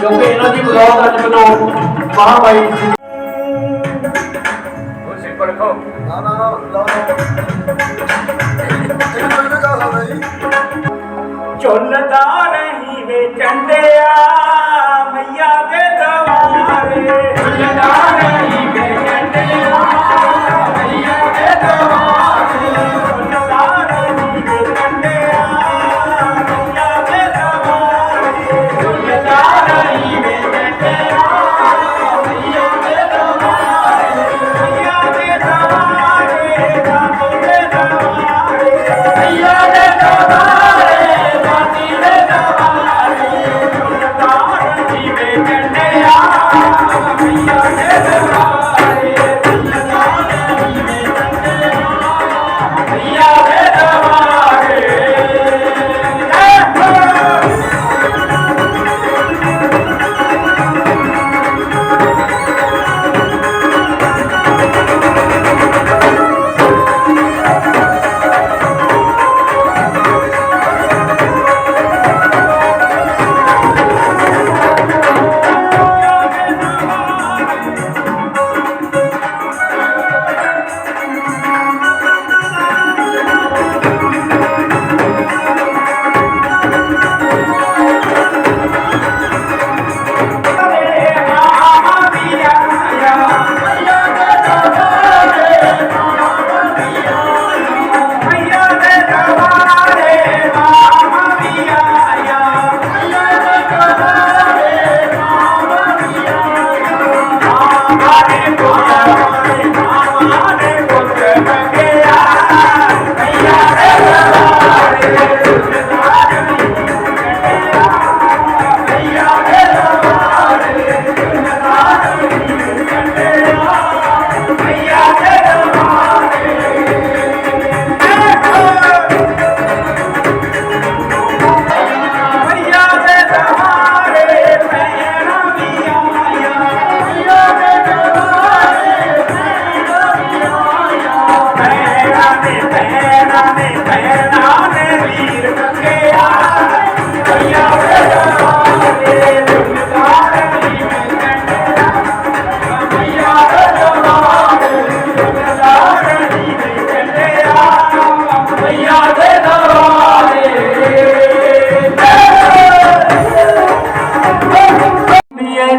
ਕਿਉਂਕਿ ਇਹਨਾਂ ਦੀ ਬਦੌਲਤ ਅੱਜ ਮੈਨੂੰ ਮਹਾਮਾਈ ਤੁਸੀਂ ਚੁੰਨਦਾ ਨਹੀਂ ਵੇ ਚੰਡਿਆ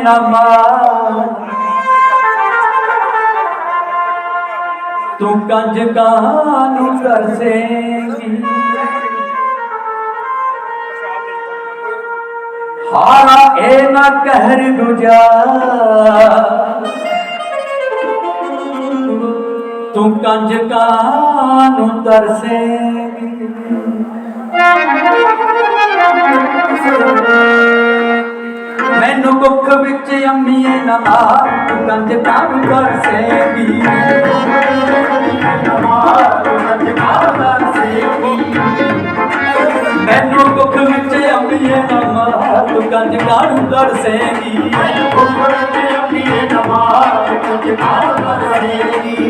ਨਾ ਮਾਰ। ਤੂੰ ਕੰਜ ਕਾਨੂੰ ਕਰਸੇਂਗੀ ਹਾਰਾ ਇਹ ਨਾ ਕਹਿਰ ਗੁਜਾ ਤੂੰ ਕੰਜ ਕਾਨੂੰ ਤਰਸੇਂਗੀ ਮੈਨੂੰ ਕੁੱਖ ਵਿੱਚ ਅੰਮੀਏ ਨਾ ਮਾਰ ਤੂੰ ਕੰਜ ਕਾਨੂੰ ਤਰਸੇਂਗੀ ਮੈਨੂੰ ਕੁੱਖ ਵਿੱਚ ਅੰਮੀਏ ਨਾ ਮਾਰ ਤੂੰ ਕੰਜ ਕਾਨੂੰ ਸੇਵੀ।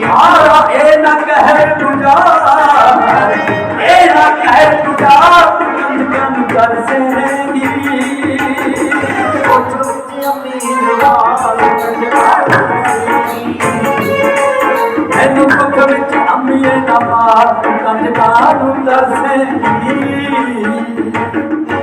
ਹਾਰਾ, ਇਹ ਨਾ ਕਹਿਰ ਗੁਜ਼ਾਰ ਇਹ ਨਾ ਕਹਿਰ ਗੁਜ਼ਾਰ ਕੰਜ ਕੰਜ ਕਰ ਸੇਗੀ ਮੈਨੂੰ ਕੁੱਖ ਵਿੱਚ ਅੰਮੀਏ ਨਾ ਮਾਰ ਤੂੰ ਕੰਜ ਕਾਨੂੰ ਦੱਸੇਗੀ ਓਏ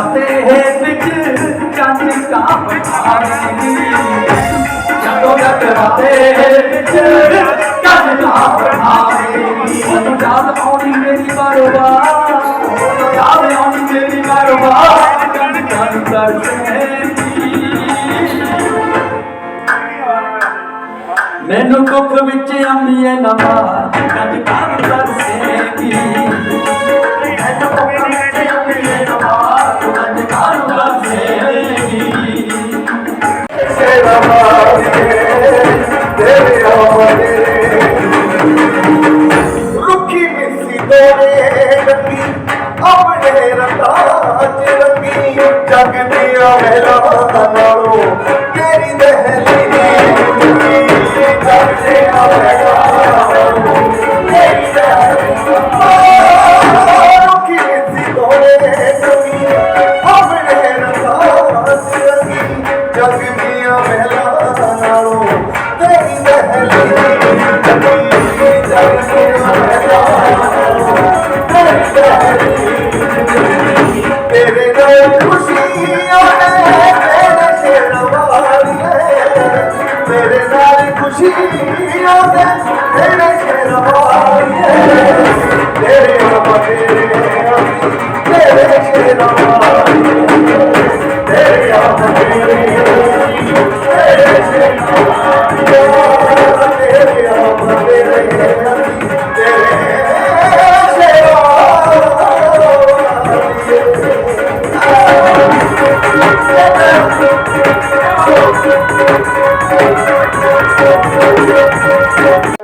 ਜਦੋਂ ਜਗਰਾਤੇ ਵਿੱਚ ਚੰਦ ਕਾਂ ਬਣਾਵੇਂਗੀ ਜਦੋਂ ਜਗਰਾਤੇ ਵਿੱਚ ਚੰਦ ਕਾਂ ਬਣਾਵੇਂਗੀ ਤੂੰ ਯਾਦ ਆਉਣੀ ਮੇਰੀ ਬਾਰੋਬਾਰ ਯਾਦ ਆਉਣੀ ਮੇਰੀ ਬਾਰੋਬਾਰ ਕੰਨ ਕੰਨ ਕਰਸੇਂਗੀ ਮੈਨੂੰ ਕੁੱਖ ਵਿੱਚ ਅੰਮੀਏ ਨਾ ਮਾਰ। ਕੰਨ ਕੰਨ ਕਰਸੇਂਗੀ ਮੈਨੂੰ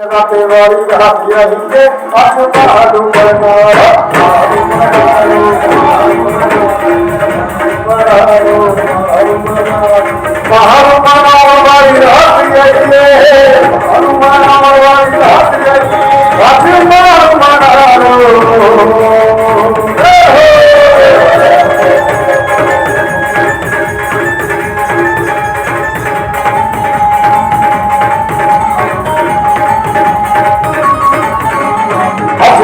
ਰਾਤੇ ਵਾਲੀ ਰਾਤੀਆ ਹਿੱਕੇ ਅੱਖ ਪਹਾੜੂ ਬਣਾ ਮਾਰੂ ਮਨਾਰੂ ਮਾਰੂ ਮਾਰੂ ਮਾਰੂ ਮਨਾਰੂ ਵਾਲੀ ਰਾਤੀਆ ਹਿੱਕੇ ਮਾਰੂ ਮਨਾਰੂ ਵਾਲੀ ਰਾਤੀਆ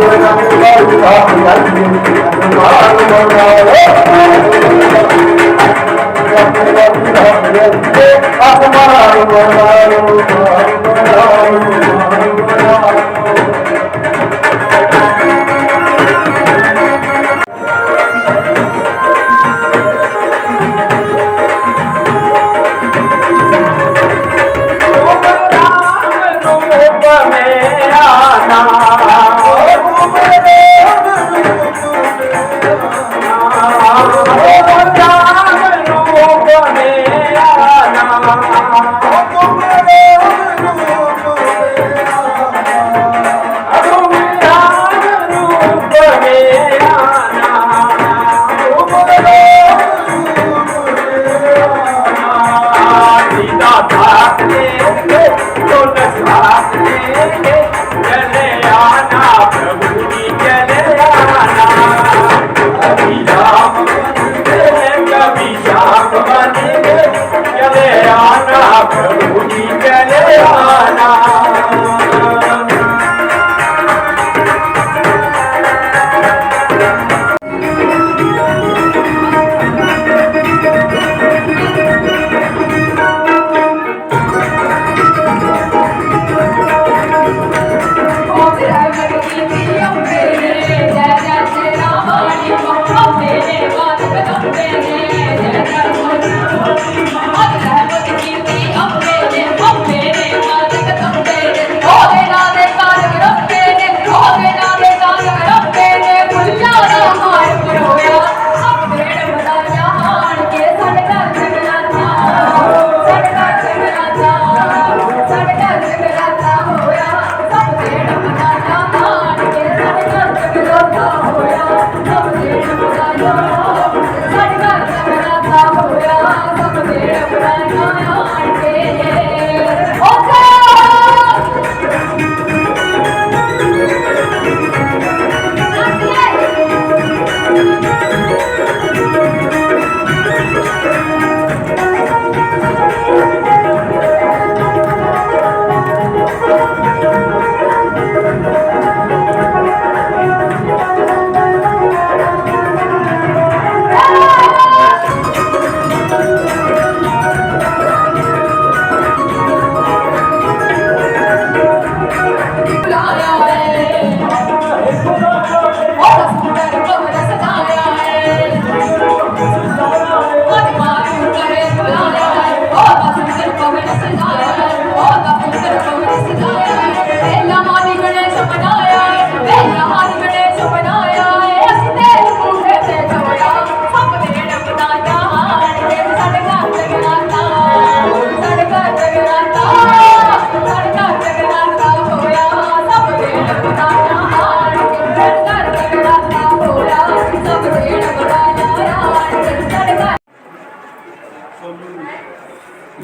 ਅਸੀਂ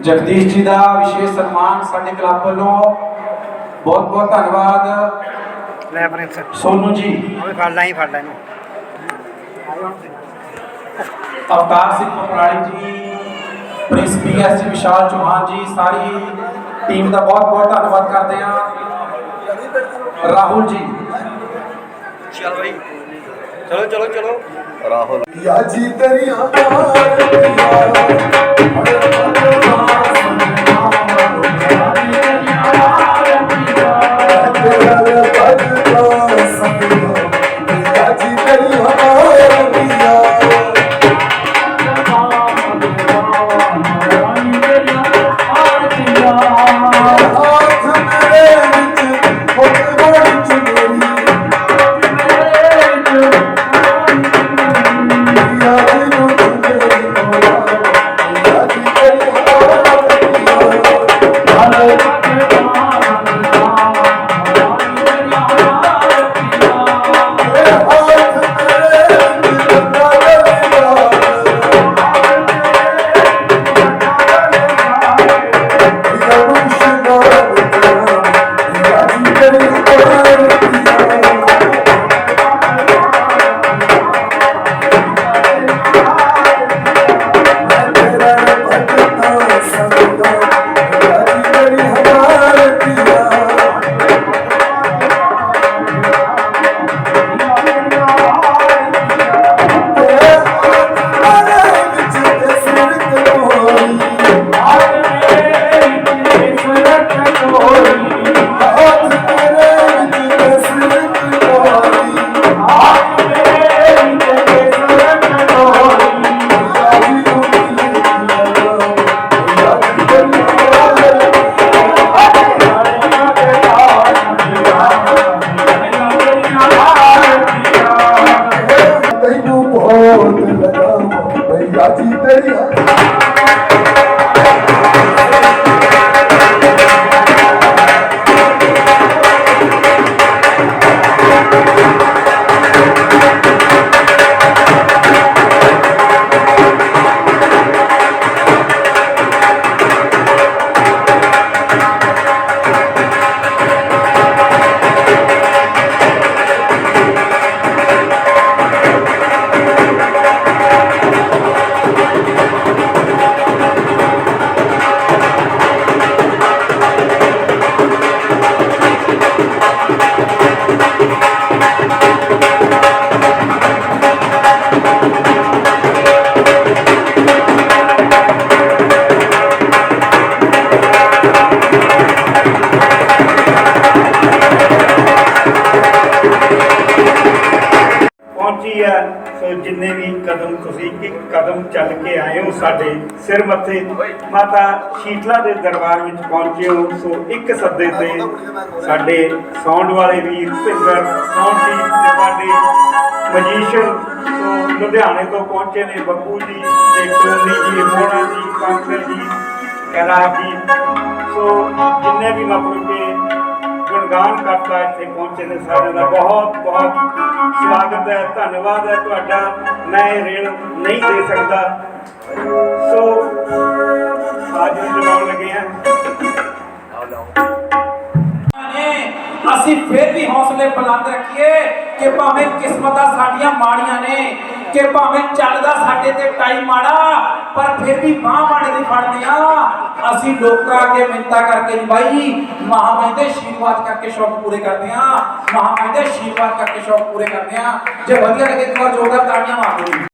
ਜਗਦੀਸ਼ ਜੀ ਦਾ ਵਿਸ਼ੇਸ਼ ਸਨਮਾਨ ਸਾਡੇ ਕਲੱਬ ਵੱਲੋਂ ਬਹੁਤ ਬਹੁਤ ਧੰਨਵਾਦ। ਸੋਨੂ ਜੀ। ਉਹ ਹੀ ਫੜ ਲੈ ਅਵਤਾਰ ਸਿੰਘ ਪਪਰਾਲੀ ਜੀ ਪ੍ਰਿੰਸ ਪੀਐਸ ਜੀ ਵਿਸ਼ਾਲ ਚੌਹਾਨ ਜੀ ਸਾਰੀ ਟੀਮ ਦਾ ਬਹੁਤ ਬਹੁਤ ਧੰਨਵਾਦ ਕਰਦੇ ਹਾਂ। ਰਾਹੁਲ ਜੀ। ਚਲੋ ਚਲੋ ਚਲੋ ਰਾਹੁਲ। ਯਾ ਜੀ ਤੇਰੀ ਹਾਂ ਯਾਰ ਜਿੰਨੇ ਵੀ ਕਦਮ ਤੁਸੀਂ ਇੱਕ ਕਦਮ ਚੱਲ ਕੇ ਆਏ ਹੋ ਸਾਡੇ ਸਿਰ ਮੱਥੇ, ਮਾਤਾ ਸ਼ੀਤਲਾ ਦੇ ਦਰਬਾਰ ਵਿੱਚ ਪਹੁੰਚੇ ਹੋ, ਸੋ ਇੱਕ ਸੱਦੇ ਤੇ ਸਾਡੇ ਸਾਊਂਡ ਵਾਲੇ ਵੀਰ ਭਿੰਦਰ ਸਾਊਂਡ ਜੀ ਤੇ ਸਾਡੇ ਮਜੀਸ਼ੀਅਨ ਸੋ ਲੁਧਿਆਣੇ ਤੋਂ ਪਹੁੰਚੇ ਨੇ ਬੱਬੂ ਜੀ ਤੇ ਟੋਨੀ ਜੀ ਮੋਨਾ ਜੀ, ਪੰਕਜ ਜੀ, ਕੈਲਾਸ਼ ਜੀ, ਸੋ ਜਿੰਨੇ ਵੀ ਮਤਲਬ ਕਿ ਕਰਤਾ ਇੱਥੇ ਪਹੁੰਚੇ ਨੇ ਸਾਰਿਆਂ ਦਾ ਬਹੁਤ ਬਹੁਤ ਸਵਾਗਤ ਹੈ, ਧੰਨਵਾਦ ਹੈ ਤੁਹਾਡਾ। ਮੈਂ ਇਹ ਰੇਲ ਨਹੀਂ ਦੇ ਸਕਦਾ। ਸੋ, ਅੱਜ ਜਮਾਉਣ ਲੱਗੇ ਹਾਂ। ਅਸੀਂ ਫੇਰ ਵੀ ਹੌਸਲੇ ਬੁਲੰਦ ਰੱਖੀਏ ਕਿ ਭਾਵੇਂ ਕਿਸਮਤਾਂ ਸਾਡੀਆਂ ਮਾੜੀਆਂ ਨੇ ਕਿ ਭਾਵੇਂ ਚੱਲਦਾ ਸਾਡੇ ਤੇ ਟਾਈਮ ਮਾੜਾ, ਪਰ ਫਿਰ ਵੀ ਬਾਹ ਮਾੜੇ ਦੀ ਫੜਦੇ ਆ ਅਸੀਂ ਲੋਕਾਂ ਅੱਗੇ ਮਿੰਤਾ ਕਰਕੇ ਨਹੀਂ ਬਾਈ। ਮਹਾਮਾਈ ਦੇ ਆਸ਼ੀਰਵਾਦ ਕਰਕੇ ਸ਼ੌਕ ਪੂਰੇ ਕਰਦੇ ਆ ਮਹਾਮਾਈ ਦੇ ਆਸ਼ੀਰਵਾਦ ਕਰਕੇ ਸ਼ੌਕ ਪੂਰੇ ਕਰਦੇ ਆ ਜੇ ਵਧੀਆ ਲੱਗੇ ਇੱਕ ਵਾਰ ਜੋਰਦਾਰ ਤਾੜੀਆਂ ਮਾਰ ਦਿਓ